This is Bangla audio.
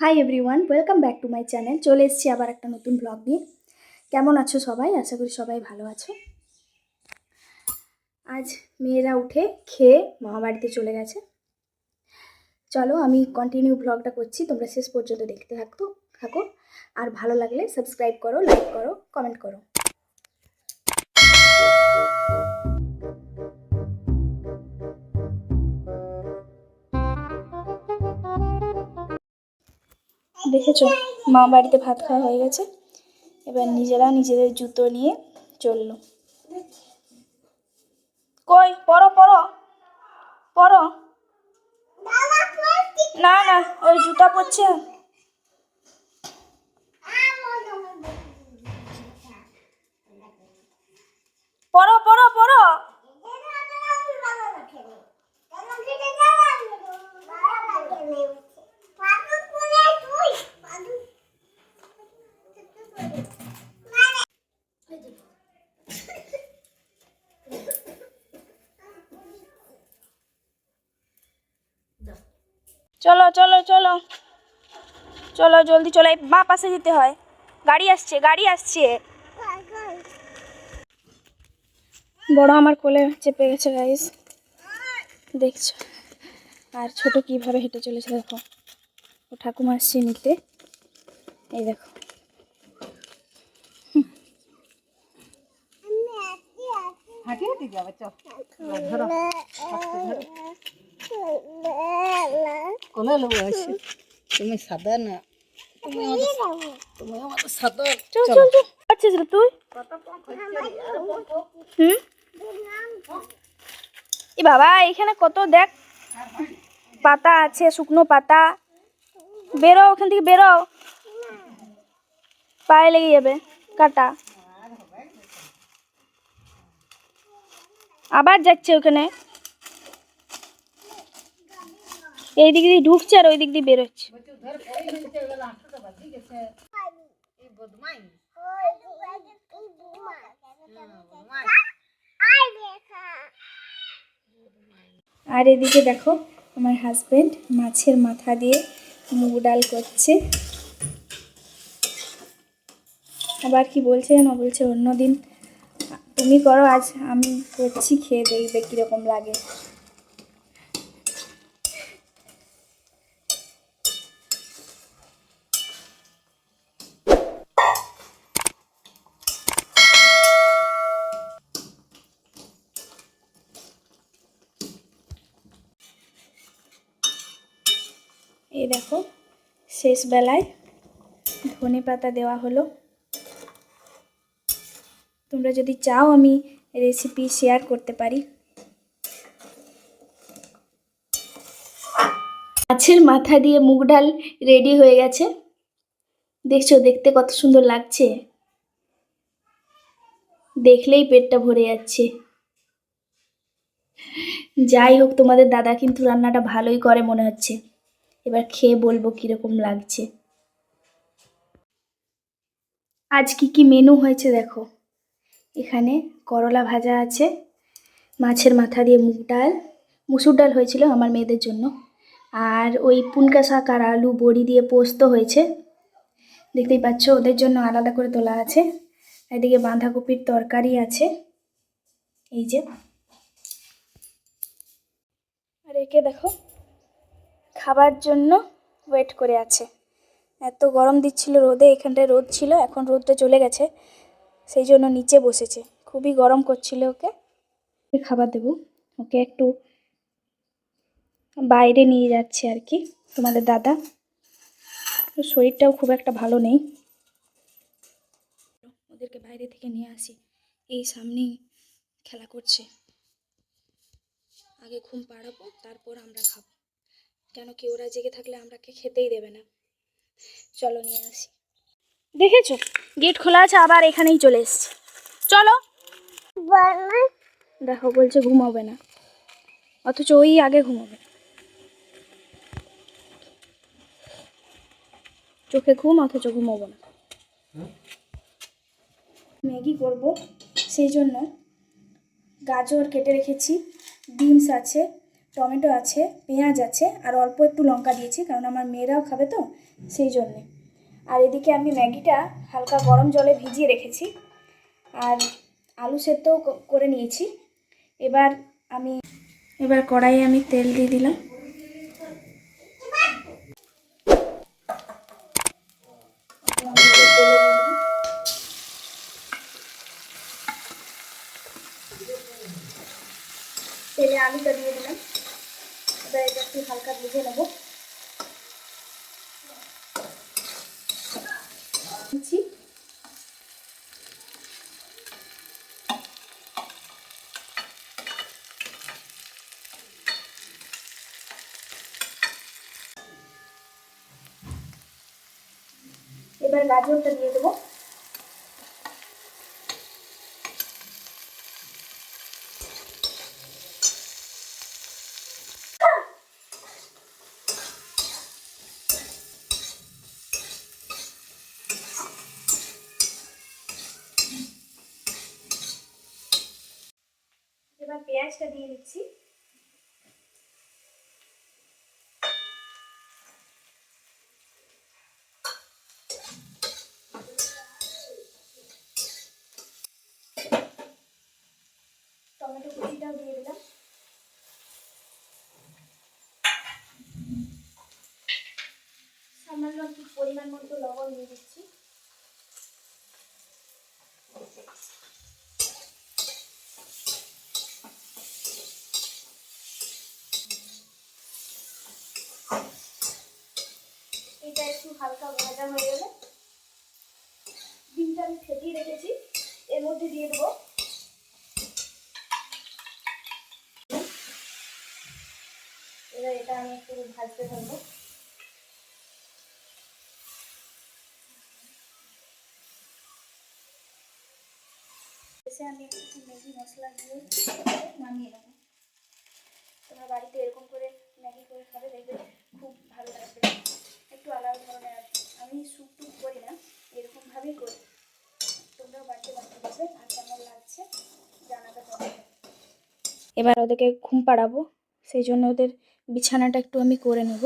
Hi everyone welcome back to my channel চলে এসেছি আবার একটা নতুন ব্লগ নিয়ে। কেমন আছো সবাই? আশা করি সবাই ভালো আছো। আজ মেয়েরা উঠে খেয়ে মামা বাড়িতে চলে গেছে। চলো আমি কন্টিনিউ ব্লগটা করছি, তোমরা শেষ পর্যন্ত দেখতে থাকতো, থাকো। আর ভালো লাগলে সাবস্ক্রাইব করো লাইক করো কমেন্ট করো। দেখেছ? মা বাড়িতে ভাত খাওয়া হয়ে গেছে। এবার নিজেরা নিজেদের জুতো নিয়ে চলল। কই? পরো পরো পরো না না, ওই জুতা পরছে? চলো চলো চলো। চলো জলদি চলো। এই বা পাশে যেতে হয়। গাড়ি আসছে গাড়ি আসছে। বড় আমার কোলে চেপে গেছে গাইস দেখছ? আর ছোট কীভাবে হেঁটে চলেছে দেখো। ও ঠাকুমা আসছে নিতে এই দেখো। হাঁটি হাঁটি যাবে চল। ধরো কোলে লোক আছে তুমি সাদা না? তুমি আমাদের সাদা। চল চল। চল রে তুই? হুম? এ বাবা এখানে কত দেখ। পাতা আছে শুকনো পাতা। বেরো ওখান থেকে বেরো। পায়ে লেগে যাবে। কাটা। আবার যাচ্ছে ওখানে। এই দিক দিয়ে ঢুকছে আর ওই দিক দিয়ে বেরোচ্ছে। আর এদিকে দেখো, আমার হাজবেন্ড মাছের মাথা দিয়ে মুগ ডাল করছে। আবার কি বলছে যেন বলছে অন্যদিন, তুমি করো, আজ আমি করছি, খেয়ে দেখবে কীরকম লাগে। এই দেখো, শেষ বেলায় ধনে পাতা দেওয়া হলো। তোমরা যদি চাও আমি রেসিপি শেয়ার করতে পারি। মাছের মাথা দিয়ে মুগ ডাল রেডি হয়ে গেছে। দেখছ, দেখতে কত সুন্দর লাগছে। দেখলেই পেটটা ভরে যাচ্ছে। যাই হোক, তোমাদের দাদা কিন্তু রান্নাটা ভালোই করে মনে হচ্ছে। এবার খেয়ে বলব কীরকম লাগছে। আজ কি কি মেনু হয়েছে দেখো। এখানে করলা ভাজা আছে, মাছের মাথা দিয়ে মুগ ডাল, মুসুর ডাল হয়েছিল আমার মেয়েদের জন্য। আর ওই পুনকা শাক আর আলু বড়ি দিয়ে পোস্ত হয়েছে। দেখতেই পাচ্ছ, ওদের জন্য আলাদা করে তোলা আছে। এদিকে বাঁধাকপির তরকারি আছে। এই যে। আর একে দেখো খাবার জন্য ওয়েট করে আছে। এত গরম দিচ্ছিল রোদে, এখানটায় রোদ ছিল, এখন রোদটা চলে গেছে, সেই জন্য নিচে বসেছে। খুবই গরম করছিল ওকে। খাবার দেবো, ওকে একটু বাইরে নিয়ে যাচ্ছে আর কি, তোমাদের দাদা। শরীরটাও খুব একটা ভালো নেই। ওদেরকে বাইরে থেকে নিয়ে আসি, এই সামনেই খেলা করছে। আগে ঘুম পাড়াবো, তারপর আমরা খাব। কেন কি ওরা জেগে থাকলে আমরাকে খেতেই দেবে না। চলো নিয়ে আসি। দেখেছ? গেট খোলা আছে, আবার এখানেই চলে এসছে। চলো। দেখো, বলছে ঘুমাবে না। অথচ ওই আগে ঘুমাবে চোখে ঘুম, অথচ ঘুমাবো না। ম্যাগি করব, সেই জন্য গাজর কেটে রেখেছি, বিনস আছে। টমেটো আছে, পেঁয়াজ আছে, আর অল্প একটু লঙ্কা দিয়েছি, কারণ আমার মেয়েরাও খাবে তো, সেই জন্যে। আর এদিকে আমি ম্যাগিটা হালকা গরম জলে ভিজিয়ে রেখেছি, আর আলু সেদ্ধও করে নিয়েছি। এবার আমি, এবার কড়াইয়ে আমি তেল দিয়ে দিলাম। তেলে আলুটা দিয়ে এবার এটা একটু হালকা ভেজে নেব। এবার গাজরটা দিয়ে দেবো এবার পেঁয়াজটা দিয়ে দিচ্ছি। টমেটো কুচিটাও দিয়ে দিলাম। সামান্য একটু পরিমাণ মতো লবণ দিয়ে দিচ্ছি এটা একটু হালকা ভাজা হয়ে গেলে ডিমটা আমি ফেটিয়ে রেখেছি। এর মধ্যে দিয়ে দেবো। এবার এটা আমি একটু ভাজতে থাকব। আমি একটু ম্যাগি মশলা দিয়ে নামিয়ে নেব। তোমার বাড়িতে এরকম করে ম্যাগি করে খাবে দেখবে খুব ভালো লাগবে। একটু আলাদা ধরনের আর আমি স্যুপ টুপ করি না এরকমভাবেই করি। তোমরাও বাড়িতে বাড়তে পারবে আর কেমন লাগছে জানাতে পারবে এবার ওদেরকে ঘুম পাড়াবো, সেই জন্য ওদের বিছানাটা একটু আমি করে নেব।